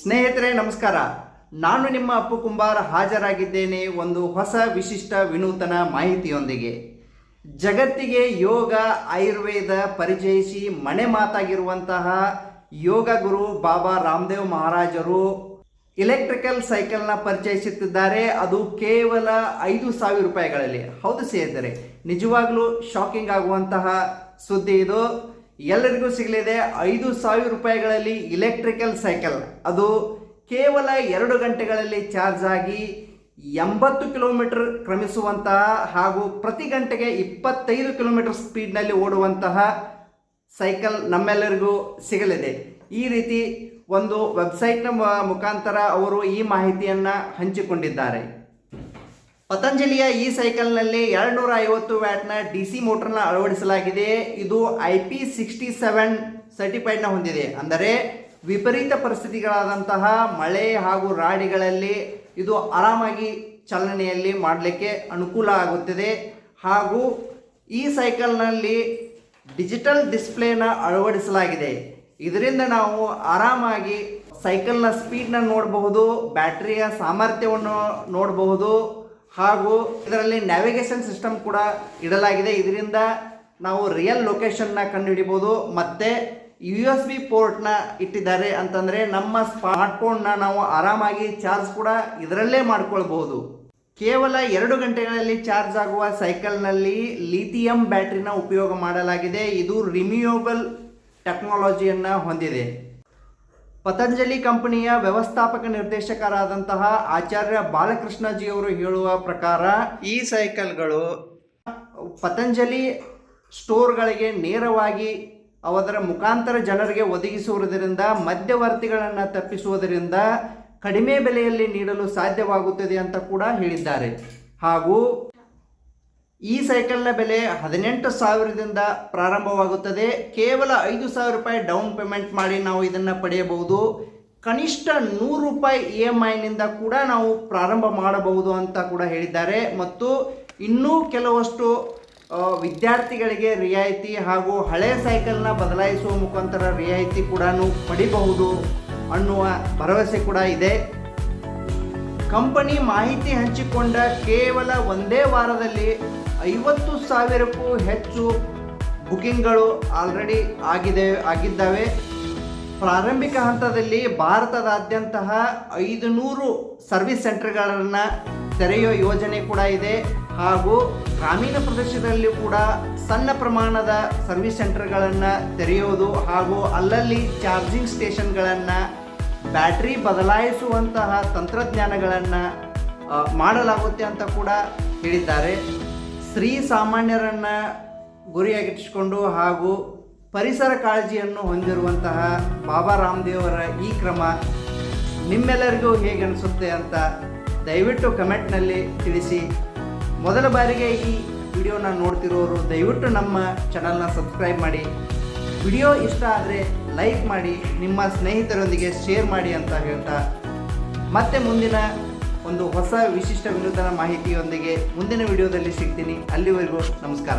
ಸ್ನೇಹಿತರೆ, ನಮಸ್ಕಾರ. ನಾನು ನಿಮ್ಮ ಅಪ್ಪು ಕುಂಬಾರ ಹಾಜರಾಗಿದ್ದೇನೆ ಒಂದು ಹೊಸ ವಿಶಿಷ್ಟ ವಿನೂತನ ಮಾಹಿತಿಯೊಂದಿಗೆ. ಜಗತ್ತಿಗೆ ಯೋಗ, ಆಯುರ್ವೇದ ಪರಿಚಯಿಸಿ ಮನೆ ಮಾತಾಗಿರುವಂತಹ ಯೋಗ ಗುರು ಬಾಬಾ ರಾಮದೇವ್ ಮಹಾರಾಜರು ಎಲೆಕ್ಟ್ರಿಕಲ್ ಸೈಕಲ್ನ ಪರಿಚಯಿಸುತ್ತಿದ್ದಾರೆ. ಅದು ಕೇವಲ ಐದು ಸಾವಿರ ರೂಪಾಯಿಗಳಲ್ಲಿ. ಹೌದು ಸ್ನೇಹಿತರೆ, ನಿಜವಾಗ್ಲೂ ಶಾಕಿಂಗ್ ಆಗುವಂತಹ ಸುದ್ದಿ ಇದು. ಎಲ್ಲರಿಗೂ ಸಿಗಲಿದೆ ಐದು ಸಾವಿರ ರೂಪಾಯಿಗಳಲ್ಲಿ ಇಲೆಕ್ಟ್ರಿಕಲ್ ಸೈಕಲ್ ಅದು ಕೇವಲ ಎರಡು ಗಂಟೆಗಳಲ್ಲಿ ಚಾರ್ಜ್ ಆಗಿ ಎಂಬತ್ತು ಕಿಲೋಮೀಟರ್ ಕ್ರಮಿಸುವಂತಹ ಹಾಗೂ ಪ್ರತಿ ಗಂಟೆಗೆ ಇಪ್ಪತ್ತೈದು ಕಿಲೋಮೀಟರ್ ಸ್ಪೀಡ್ನಲ್ಲಿ ಓಡುವಂತಹ ಸೈಕಲ್ ನಮ್ಮೆಲ್ಲರಿಗೂ ಸಿಗಲಿದೆ. ಈ ರೀತಿ ಒಂದು ವೆಬ್ಸೈಟ್ನ ಮುಖಾಂತರ ಅವರು ಈ ಮಾಹಿತಿಯನ್ನು ಹಂಚಿಕೊಂಡಿದ್ದಾರೆ. ಪತಂಜಲಿಯ ಈ ಸೈಕಲ್ನಲ್ಲಿ ಎರಡುನೂರ ಐವತ್ತು ವ್ಯಾಟ್ನ ಡಿ ಸಿ ಮೋಟರ್ನ ಅಳವಡಿಸಲಾಗಿದೆ. ಇದು ಐ ಪಿ ಸಿಕ್ಸ್ಟಿ ಸೆವೆನ್ ಸರ್ಟಿಫೈಡ್ನ ಹೊಂದಿದೆ. ಅಂದರೆ ವಿಪರೀತ ಪರಿಸ್ಥಿತಿಗಳಾದಂತಹ ಮಳೆ ಹಾಗೂ ರಾಡಿಗಳಲ್ಲಿ ಇದು ಆರಾಮಾಗಿ ಚಲನೆಯಲ್ಲಿ ಮಾಡಲಿಕ್ಕೆ ಅನುಕೂಲ ಆಗುತ್ತದೆ. ಹಾಗೂ ಈ ಸೈಕಲ್ನಲ್ಲಿ ಡಿಜಿಟಲ್ ಡಿಸ್ಪ್ಲೇನ ಅಳವಡಿಸಲಾಗಿದೆ. ಇದರಿಂದ ನಾವು ಆರಾಮಾಗಿ ಸೈಕಲ್ನ ಸ್ಪೀಡ್ನ ನೋಡಬಹುದು, ಬ್ಯಾಟ್ರಿಯ ಸಾಮರ್ಥ್ಯವನ್ನು ನೋಡಬಹುದು ಹಾಗೂ ಇದರಲ್ಲಿ ನ್ಯಾವಿಗೇಷನ್ ಸಿಸ್ಟಮ್ ಕೂಡ ಇಡಲಾಗಿದೆ. ಇದರಿಂದ ನಾವು ರಿಯಲ್ ಲೊಕೇಶನ್ನ ಕಂಡುಹಿಡಿಬೋದು. ಮತ್ತು ಯು ಎಸ್ ಬಿ ಪೋರ್ಟ್ನ ಇಟ್ಟಿದ್ದಾರೆ ಅಂತಂದರೆ ನಮ್ಮ ಸ್ಮಾರ್ಟ್ಫೋನ್ನ ನಾವು ಆರಾಮಾಗಿ ಚಾರ್ಜ್ ಕೂಡ ಇದರಲ್ಲೇ ಮಾಡ್ಕೊಳ್ಬಹುದು. ಕೇವಲ ಎರಡು ಗಂಟೆಗಳಲ್ಲಿ ಚಾರ್ಜ್ ಆಗುವ ಸೈಕಲ್ನಲ್ಲಿ ಲಿಥಿಯಂ ಬ್ಯಾಟ್ರಿನ ಉಪಯೋಗ ಮಾಡಲಾಗಿದೆ. ಇದು ರಿನ್ಯೂಯಬಲ್ ಟೆಕ್ನಾಲಜಿಯನ್ನು ಹೊಂದಿದೆ. ಪತಂಜಲಿ ಕಂಪನಿಯ ವ್ಯವಸ್ಥಾಪಕ ನಿರ್ದೇಶಕರಾದಂತಹ ಆಚಾರ್ಯ ಬಾಲಕೃಷ್ಣಜಿಯವರು ಹೇಳುವ ಪ್ರಕಾರ ಈ ಸೈಕಲ್ಗಳು ಪತಂಜಲಿ ಸ್ಟೋರ್ಗಳಿಗೆ ನೇರವಾಗಿ ಅವರ ಮುಖಾಂತರ ಜನರಿಗೆ ಒದಗಿಸುವುದರಿಂದ ಮಧ್ಯವರ್ತಿಗಳನ್ನು ತಪ್ಪಿಸುವುದರಿಂದ ಕಡಿಮೆ ಬೆಲೆಯಲ್ಲಿ ನೀಡಲು ಸಾಧ್ಯವಾಗುತ್ತದೆ ಅಂತ ಕೂಡ ಹೇಳಿದ್ದಾರೆ. ಹಾಗೂ ಈ ಸೈಕಲ್ನ ಬೆಲೆ ಹದಿನೆಂಟು ಸಾವಿರದಿಂದ ಪ್ರಾರಂಭವಾಗುತ್ತದೆ. ಕೇವಲ ಐದು ಸಾವಿರ ರೂಪಾಯಿ ಡೌನ್ ಪೇಮೆಂಟ್ ಮಾಡಿ ನಾವು ಇದನ್ನು ಪಡೆಯಬಹುದು. ಕನಿಷ್ಠ ನೂರು ರೂಪಾಯಿ ಇ ಎಂ ಐನಿಂದ ಕೂಡ ನಾವು ಪ್ರಾರಂಭ ಮಾಡಬಹುದು ಅಂತ ಕೂಡ ಹೇಳಿದ್ದಾರೆ. ಮತ್ತು ಇನ್ನೂ ಕೆಲವಷ್ಟು ವಿದ್ಯಾರ್ಥಿಗಳಿಗೆ ರಿಯಾಯಿತಿ ಹಾಗೂ ಹಳೆ ಸೈಕಲ್ನ ಬದಲಾಯಿಸುವ ಮುಖಾಂತರ ರಿಯಾಯಿತಿ ಕೂಡ ಪಡಿಬಹುದು ಅನ್ನುವ ಭರವಸೆ ಕೂಡ ಇದೆ. ಕಂಪನಿ ಮಾಹಿತಿ ಹಂಚಿಕೊಂಡ ಕೇವಲ ಒಂದೇ ವಾರದಲ್ಲಿ ಐವತ್ತು ಸಾವಿರಕ್ಕೂ ಹೆಚ್ಚು ಬುಕಿಂಗ್ಗಳು ಆಲ್ರೆಡಿ ಆಗಿದೆ, ಆಗಿದ್ದಾವೆ. ಪ್ರಾರಂಭಿಕ ಹಂತದಲ್ಲಿ ಭಾರತದಾದ್ಯಂತ ಐದು ನೂರು ಸರ್ವಿಸ್ ಸೆಂಟರ್ಗಳನ್ನು ತೆರೆಯುವ ಯೋಜನೆ ಕೂಡ ಇದೆ. ಹಾಗೂ ಗ್ರಾಮೀಣ ಪ್ರದೇಶದಲ್ಲಿ ಕೂಡ ಸಣ್ಣ ಪ್ರಮಾಣದ ಸರ್ವಿಸ್ ಸೆಂಟರ್ಗಳನ್ನು ತೆರೆಯೋದು ಹಾಗೂ ಅಲ್ಲಲ್ಲಿ ಚಾರ್ಜಿಂಗ್ ಸ್ಟೇಷನ್ಗಳನ್ನು ಬ್ಯಾಟ್ರಿ ಬದಲಾಯಿಸುವಂತಹ ತಂತ್ರಜ್ಞಾನಗಳನ್ನು ಮಾಡಲಾಗುತ್ತೆ ಅಂತ ಕೂಡ ಹೇಳಿದ್ದಾರೆ. ಶ್ರೀ ಸಾಮಾನ್ಯರನ್ನು ಗುರಿಯಾಗಿಟ್ಟಿಸಿಕೊಂಡು ಹಾಗೂ ಪರಿಸರ ಕಾಳಜಿಯನ್ನು ಹೊಂದಿರುವಂತಹ ಬಾಬಾ ರಾಮದೇವರ ಈ ಕ್ರಮ ನಿಮ್ಮೆಲ್ಲರಿಗೂ ಹೇಗೆ ಅನಿಸುತ್ತೆ ಅಂತ ದಯವಿಟ್ಟು ಕಮೆಂಟ್ನಲ್ಲಿ ತಿಳಿಸಿ. ಮೊದಲ ಬಾರಿಗೆ ಈ ವಿಡಿಯೋನ ನೋಡ್ತಿರೋರು ದಯವಿಟ್ಟು ನಮ್ಮ ಚಾನಲ್ನ ಸಬ್ಸ್ಕ್ರೈಬ್ ಮಾಡಿ. ವಿಡಿಯೋ ಇಷ್ಟ ಆದರೆ ಲೈಕ್ ಮಾಡಿ, ನಿಮ್ಮ ಸ್ನೇಹಿತರೊಂದಿಗೆ ಶೇರ್ ಮಾಡಿ ಅಂತ ಹೇಳ್ತಾ. ಮತ್ತೆ ಮುಂದಿನ ಒಂದು ಹೊಸ ವಿಶಿಷ್ಟ ವಿನೂತನ ಮಾಹಿತಿಯೊಂದಿಗೆ ಮುಂದಿನ ವಿಡಿಯೋದಲ್ಲಿ ಸಿಗ್ತೀನಿ. ಅಲ್ಲಿವರೆಗೂ ನಮಸ್ಕಾರ.